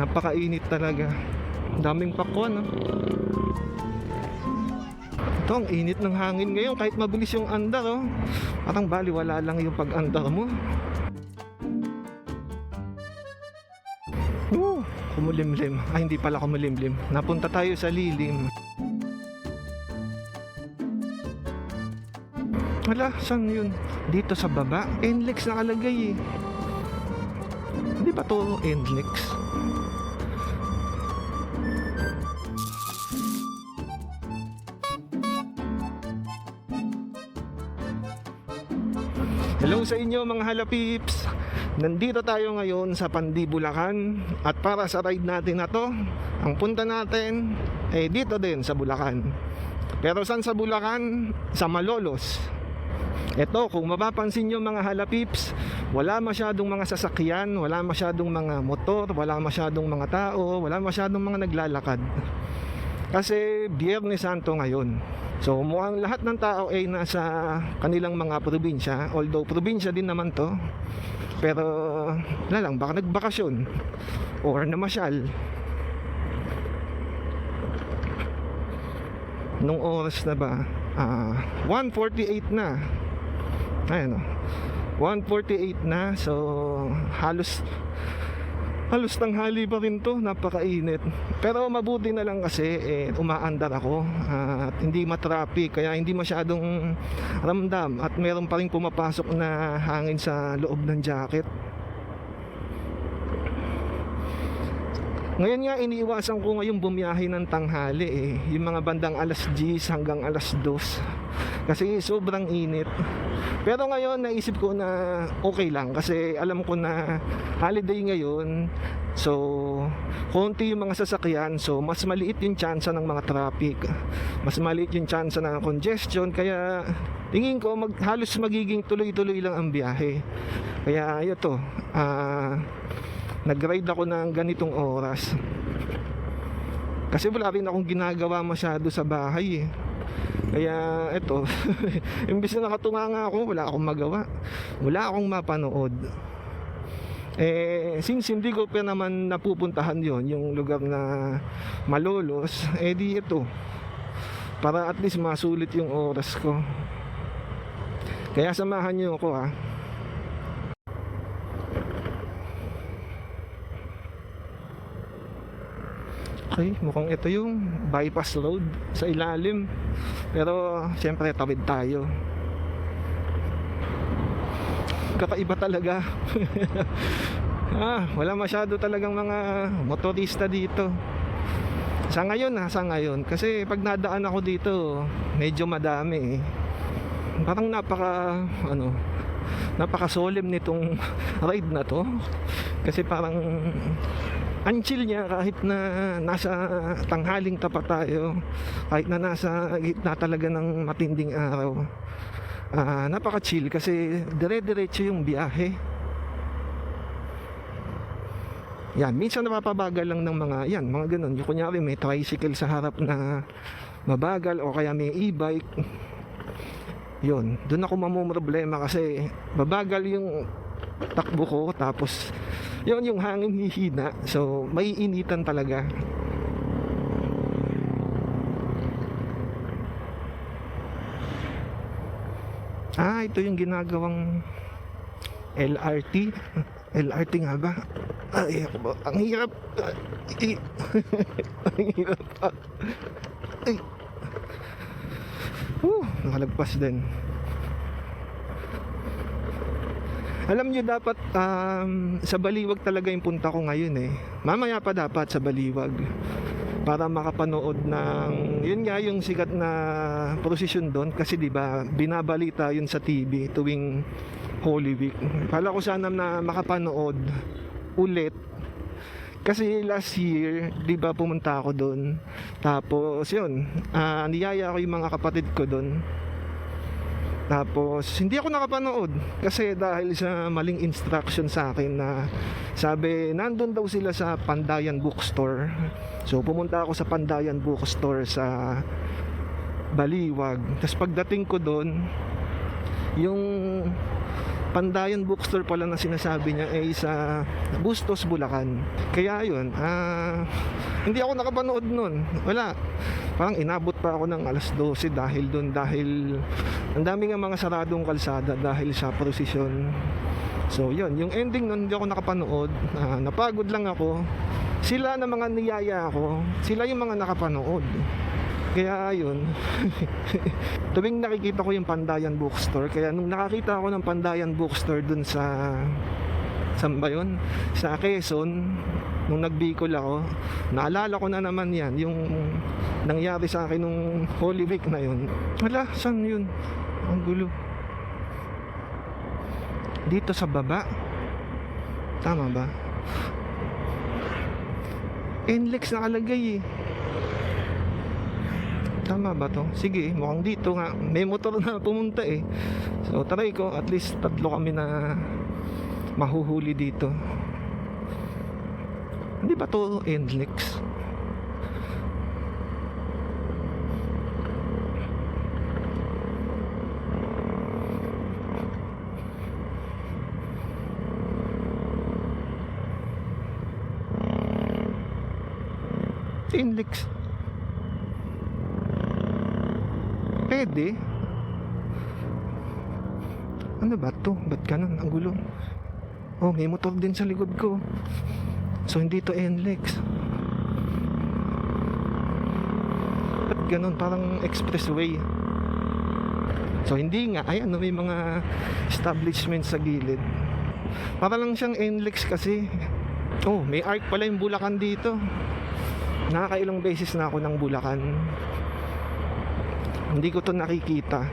Napakainit talaga. Daming pakwan, no? Ito, ang init ng hangin ngayon kahit mabilis yung andar, oh. Parang baliwala lang yung pag-andar mo. Oo, kumulimlim. Ay, hindi pala kumulimlim. Napunta tayo sa lilim. Wala, saan yun? Dito sa baba. NLEX nakalagay eh. Hindi ba to NLEX? Hello sa inyo mga halapips. Nandito tayo ngayon sa Pandi, Bulacan At para sa ride natin na to Ang punta natin eh dito din sa Bulacan. Pero saan sa Bulacan? Sa Malolos. Ito kung mapapansin nyo mga halapips Wala masyadong mga sasakyan Wala masyadong mga motor Wala masyadong mga tao Wala masyadong mga naglalakad Kasi Biyernes Santo ngayon. So mukhang lahat ng tao ay nasa kanilang mga probinsya. Although probinsya din naman to. Pero wala lang baka nagbakasyon. Or namasyal. Nung oras na ba? Ah 1.48 na. Ayan o 1.48 na. So halos halos tanghali pa rin to napakainit. Pero mabuti na lang kasi eh, umaandar ako at hindi matraffic kaya hindi masyadong ramdam at meron pa rin pumapasok na hangin sa loob ng jacket. Ngayon nga iniiwasan ko ngayon bumiyahe ng tanghali eh yung mga bandang alas 10 hanggang alas 2 kasi sobrang init. Pero ngayon naisip ko na okay lang. Kasi alam ko na holiday ngayon. So konti yung mga sasakyan. So mas maliit yung chance ng mga traffic. Mas maliit yung chance ng congestion. Kaya tingin ko mag, halos magiging tuloy-tuloy lang ang biyahe. Kaya ito ah nag-ride ako ng ganitong oras. Kasi wala rin akong ginagawa masyado sa bahay eh. Kaya eto, imbis na nakatunga nga ako, wala akong magawa. Wala akong mapanood. Eh, since hindi ko pa naman napupuntahan yon yung lugar na malolos, eh di ito. Para at least masulit yung oras ko. Kaya samahan niyo ako ha. Okay, mukhang ito yung bypass road sa ilalim. Pero siyempre tawid tayo. Kakaiba talaga. ah, wala masyado talagang mga motorista dito. Sa ngayon ha, sa ngayon. Kasi pag nadaan ako dito, medyo madami eh. Parang napaka, ano, napaka solemn nitong ride na to. Kasi parang ang chill niya kahit na nasa tanghaling tapat tayo kahit na nasa gitna talaga ng matinding araw Ah, napaka chill kasi dire-diretso yung biyahe. Yan minsan napapabagal lang ng mga yan mga ganun. Yung kunyari may tricycle sa harap na mabagal o kaya may e-bike. Yun doon ako mamumroblema kasi babagal yung takbo ko tapos yun yung hangin hihina. So may initan talaga. Ah ito yung ginagawang LRT LRT nga ba? Ay ako ang hirap. Ay, ang hirap. Ay. Uh, nakalagpas din Alam nyo dapat um, sa Baliwag talaga yung punta ko ngayon eh. Mamaya pa dapat sa Baliwag para makapanood ng yun nga yung sikat na prosesyon doon kasi 'di ba binabalita yun sa TV tuwing Holy Week. Pala ko sana na makapanood ulit kasi last year, 'di ba pumunta ako doon. Tapos 'yun, ah niyaya ko yung mga kapatid ko doon. Tapos hindi ako nakapanood kasi dahil sa maling instruction sa akin na sabi nandun daw sila sa Pandayan Bookstore. So pumunta ako sa Pandayan Bookstore sa Baliwag. Tapos pagdating ko doon, yung Pandayan Bookstore pala na sinasabi niya ay sa Bustos, Bulacan. Kaya yun, ah, hindi ako nakapanood nun. Wala. Parang inabot pa ako ng alas 12 dahil dun dahil ang dami nga mga saradong kalsada dahil sa prosesyon. So yun, yung ending nun hindi ako nakapanood. Ah, napagod lang ako. Sila na mga niyaya ako, sila yung mga nakapanood. Kaya ayun, tuwing nakikita ko yung Pandayan Bookstore, kaya nung nakakita ako ng Pandayan Bookstore dun sa saan ba yun? Sa Quezon, nung nagbikol ako, naalala ko na naman yan, yung nangyari sa akin nung Holy Week na yun. Wala, saan yun? Ang gulo. Dito sa baba. Tama ba? NLEX nakalagay eh. Tama ba to? Sige, mukhang dito nga. May motor na pumunta eh. So, try ko. At least tatlo kami na mahuhuli dito. Hindi ba to NLEX? NLEX. Pwede. Ano ba to? Ba't ganun? Ang gulo. Oh, may motor din sa likod ko. So, hindi to NLEX. Ba't ganun? Parang expressway. So, hindi nga. Ayan, no, may mga establishment sa gilid. Para lang siyang NLEX kasi. Oh, may arc pala yung Bulacan dito. Nakakailang beses na ako ng Bulacan. Hindi ko to nakikita.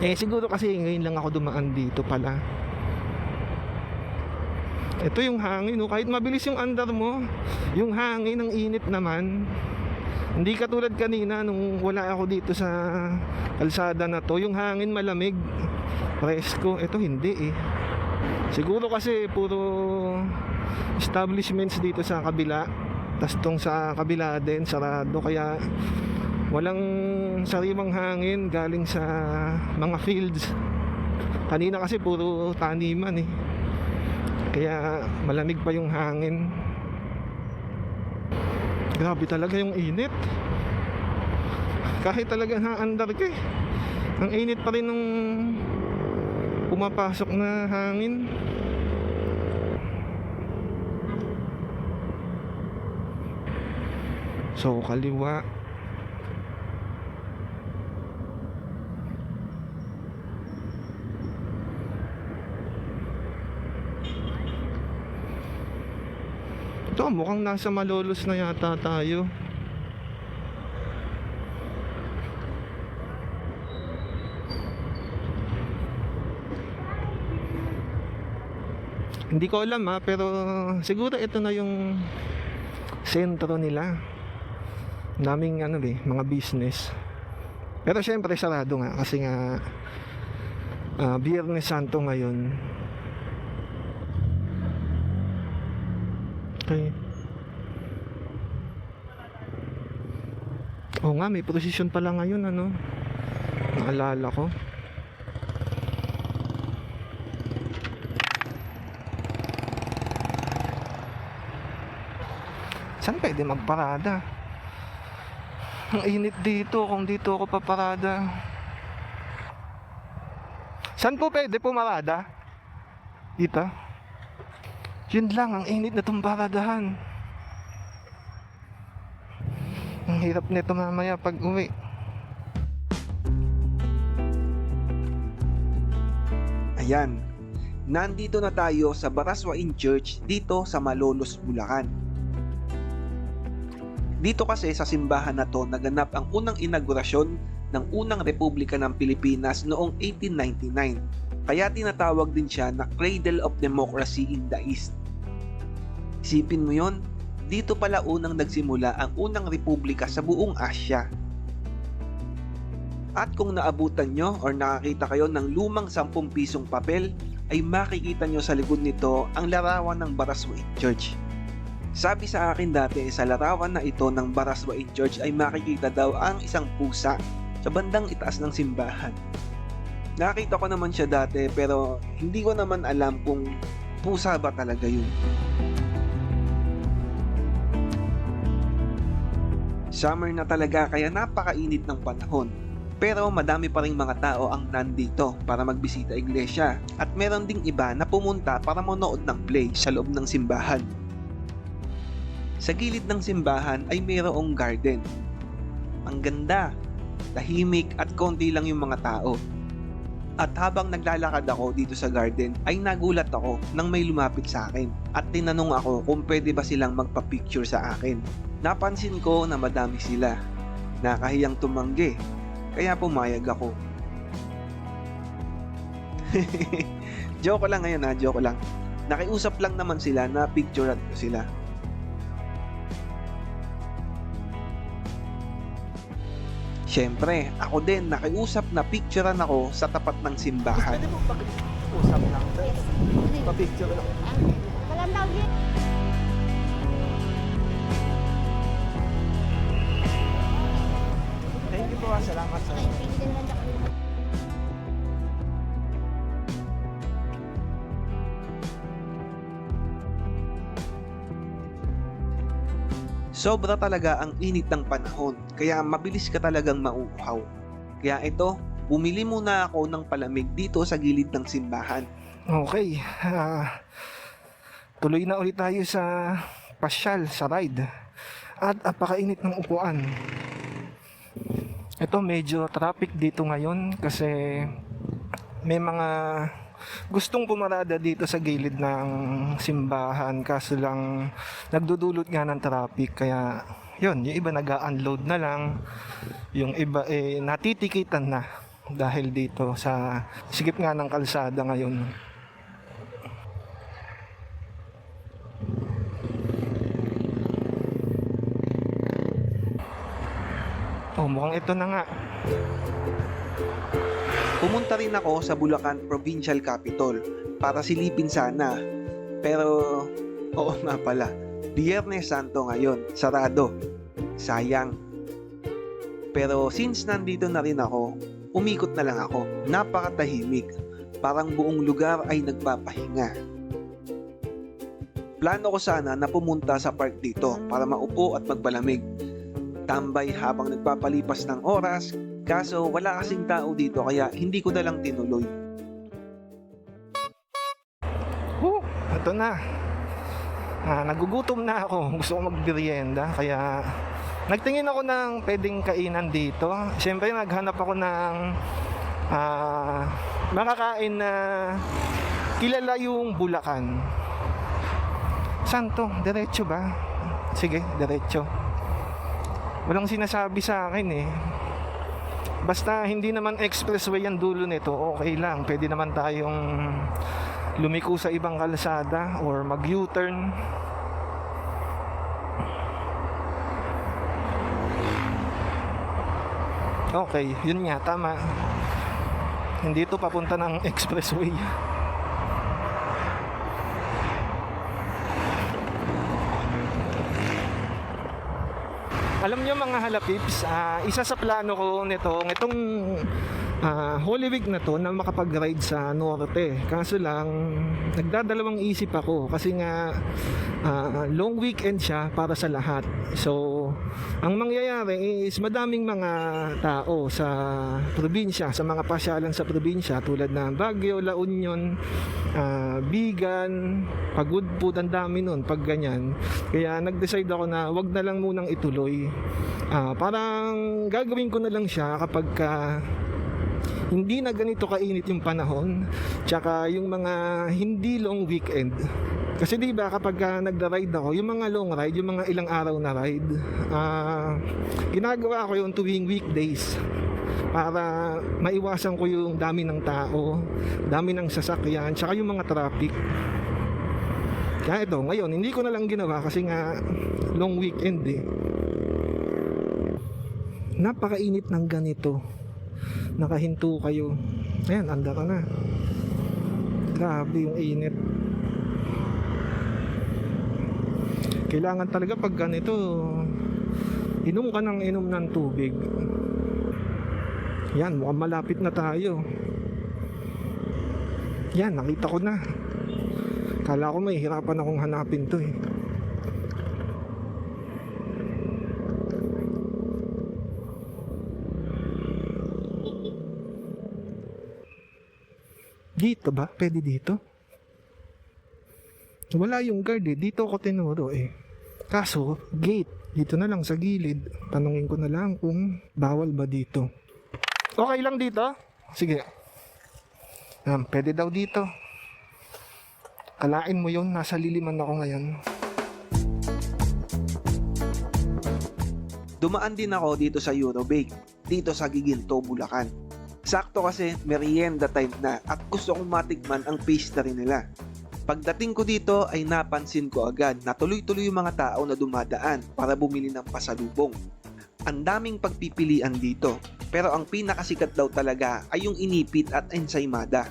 Eh siguro kasi ngayon lang ako dumaan dito pala. Ito yung hangin, no? kahit mabilis yung andar mo, yung hangin, ang init naman. Hindi katulad kanina nung wala ako dito sa kalsada na to, yung hangin malamig, presko. Ito hindi eh. Siguro kasi puro establishments dito sa kabila, tas tong sa kabila din sarado kaya walang sariwang hangin galing sa mga fields. Kanina kasi puro taniman eh. Kaya malamig pa yung hangin. Grabe talaga yung init. Kahit talaga naandar ka eh ang init pa rin nung pumapasok na hangin. So kaliwa Ito, mukhang nasa malolos na yata tayo. Hindi ko alam ha, pero siguro ito na yung sentro nila. Naming ano eh, mga business. Pero syempre sarado nga kasi nga ah, Biyernes Santo ngayon. Okay. Oo nga, may prosesyon pala ngayon, ano? Naalala ko. Saan pwede magparada? Ang init dito kung dito ako paparada. Saan po pwede pumarada? Dito? Yun lang, ang init na itong paradahan. Ang hirap nito mamaya pag uwi. Ayan, nandito na tayo sa Baraswain Church dito sa Malolos, Bulacan. Dito kasi sa simbahan na to naganap ang unang inaugurasyon ng unang Republika ng Pilipinas noong 1899. Kaya tinatawag din siya na Cradle of Democracy in the East. Isipin mo yon, dito pala unang nagsimula ang unang republika sa buong Asya. At kung naabutan nyo or nakakita kayo ng lumang 10 pisong papel, ay makikita nyo sa likod nito ang larawan ng Baraswain Church. Sabi sa akin dati sa larawan na ito ng Baraswain Church ay makikita daw ang isang pusa sa bandang itaas ng simbahan. Nakita ko naman siya dati pero hindi ko naman alam kung pusa ba talaga yun. Summer na talaga kaya napakainit ng panahon. Pero madami pa ring mga tao ang nandito para magbisita iglesia at meron ding iba na pumunta para manood ng play sa loob ng simbahan. Sa gilid ng simbahan ay mayroong garden. Ang ganda, tahimik at konti lang yung mga tao. At habang naglalakad ako dito sa garden ay nagulat ako nang may lumapit sa akin at tinanong ako kung pwede ba silang magpa-picture sa akin. Napansin ko na madami sila. Nakahiyang tumanggi kaya pumayag ako. joke lang ngayon ha, joke lang. Nakiusap lang naman sila na picturean ko sila. Siyempre, ako din nakiusap na picturean ako sa tapat ng simbahan. Pwede mo usap lang? Pa-picture lang. Walang daw po. Salamat sa. Sobra talaga ang init ng panahon, kaya mabilis ka talagang mauuhaw. Kaya ito, bumili muna ako ng palamig dito sa gilid ng simbahan. Okay. ah, tuloy na ulit tayo sa pasyal, sa ride. At apakainit ng upuan. Ito medyo traffic dito ngayon kasi may mga gustong pumarada dito sa gilid ng simbahan. Kaso lang nagdudulot nga ng traffic. Kaya yun, yung iba nag-unload na lang. Yung iba eh natitikitan na dahil dito sa sigip nga ng kalsada ngayon Oh, mukhang ito na nga. Pumunta rin ako sa Bulacan Provincial Capital para silipin sana. Pero, oo nga pala, Biyernes Santo ngayon, sarado. Sayang. Pero since nandito na rin ako, umikot na lang ako. Napakatahimik. Parang buong lugar ay nagpapahinga. Plano ko sana na pumunta sa park dito para maupo at magpalamig. Tambay habang nagpapalipas ng oras, kaso wala kasing tao dito kaya hindi ko na lang tinuloy. Oh, ito na. Ah, nagugutom na ako. Gusto ko magbiryenda. Kaya nagtingin ako ng pwedeng kainan dito. Siyempre naghanap ako ng ah, makakain na kilala yung Bulacan. Santo, diretso ba? Sige, diretso. Walang sinasabi sa akin eh. Basta hindi naman expressway ang dulo nito, okay lang. Pwede naman tayong lumiko sa ibang kalsada or mag U-turn. Okay, yun nga, tama. Hindi ito papunta ng expressway. Alam niyo mga halapips, ah, isa sa plano ko nito, itong ah, Holy Week na to na makapag-ride sa Norte. Kaso lang, nagdadalawang isip ako kasi nga ah, long weekend siya para sa lahat. So, ang mangyayari is madaming mga tao sa probinsya, sa mga pasyalan sa probinsya tulad ng Baguio, La Union, ah, Bigan, Pagudpud, ang dami nun pag ganyan. Kaya nag-decide ako na wag na lang munang ituloy. Ah, parang gagawin ko na lang siya kapag ka hindi na ganito kainit yung panahon tsaka yung mga hindi long weekend kasi di ba kapag uh, nagda-ride ako yung mga long ride yung mga ilang araw na ride ah, ginagawa ko yung tuwing weekdays para maiwasan ko yung dami ng tao dami ng sasakyan tsaka yung mga traffic. Kaya ito ngayon hindi ko na lang ginawa kasi nga long weekend eh. Napakainit ng ganito. Nakahinto kayo. Ayan anda ka na. Grabe yung init kailangan talaga pag ganito inom ka ng inom ng tubig yan mukhang malapit na tayo Yan, nakita ko na. Kala ko may hirapan akong hanapin to eh. Dito ba? Pwede dito? Wala yung guard eh. Dito ako tinuro eh. Kaso, gate. Dito na lang sa gilid. Tanungin ko na lang kung bawal ba dito. Okay lang dito? Sige. Um, pwede daw dito. Kalain mo yun, nasa liliman ako ngayon. Dumaan din ako dito sa Eurobake, dito sa Giginto, Bulacan. Sakto kasi merienda time na at gusto kong matikman ang pastry nila. Pagdating ko dito ay napansin ko agad na tuloy-tuloy yung mga tao na dumadaan para bumili ng pasalubong. Ang daming pagpipilian dito, pero ang pinakasikat daw talaga ay yung inipit at ensaymada.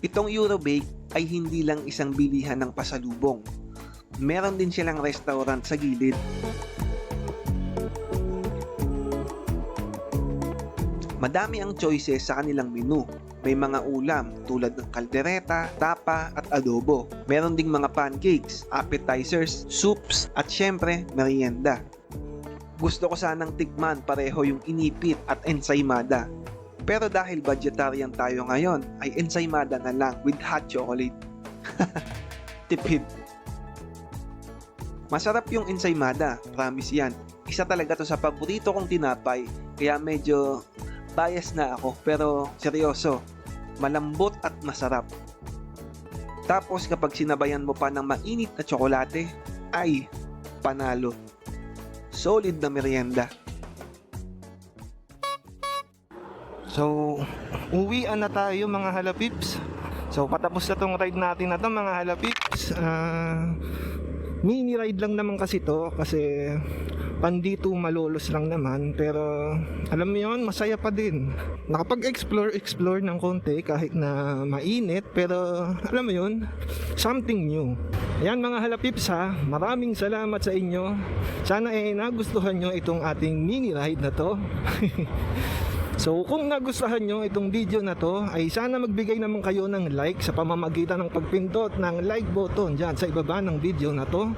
Itong Eurobake ay hindi lang isang bilihan ng pasalubong. Meron din silang restaurant sa gilid Madami ang choices sa kanilang menu. May mga ulam tulad ng kaldereta, tapa at adobo. Meron ding mga pancakes, appetizers, soups at syempre merienda. Gusto ko sanang tikman pareho yung inipit at ensaymada. Pero dahil vegetarian tayo ngayon, ay ensaymada na lang with hot chocolate. Tipid. Masarap yung ensaymada, promise yan. Isa talaga to sa paborito kong tinapay, kaya medyo bias na ako pero seryoso, malambot at masarap. Tapos kapag sinabayan mo pa ng mainit na tsokolate, ay panalo. Solid na merienda. So, uwian na tayo mga halapips. So, patapos na tong ride natin na to mga halapips. Ah, mini ride lang naman kasi to kasi pandito malolos lang naman pero alam mo yon masaya pa din nakapag-explore explore ng konti kahit na mainit pero alam mo yon something new Ayan mga halapips ha, maraming salamat sa inyo. Sana eh nagustuhan nyo itong ating mini ride na to. So kung nagustuhan nyo itong video na to ay sana magbigay naman kayo ng like sa pamamagitan ng pagpindot ng like button dyan sa ibaba ng video na to.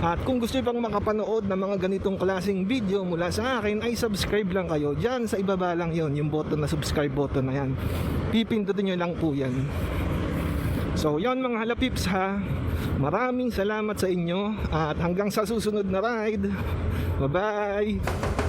At kung gusto pang makapanood ng mga ganitong klaseng video mula sa akin ay subscribe lang kayo dyan sa ibaba lang yon yung button na subscribe button na yan. Pipindutin nyo lang po yan. So yon mga halapips ha. Maraming salamat sa inyo at hanggang sa susunod na ride. Bye bye.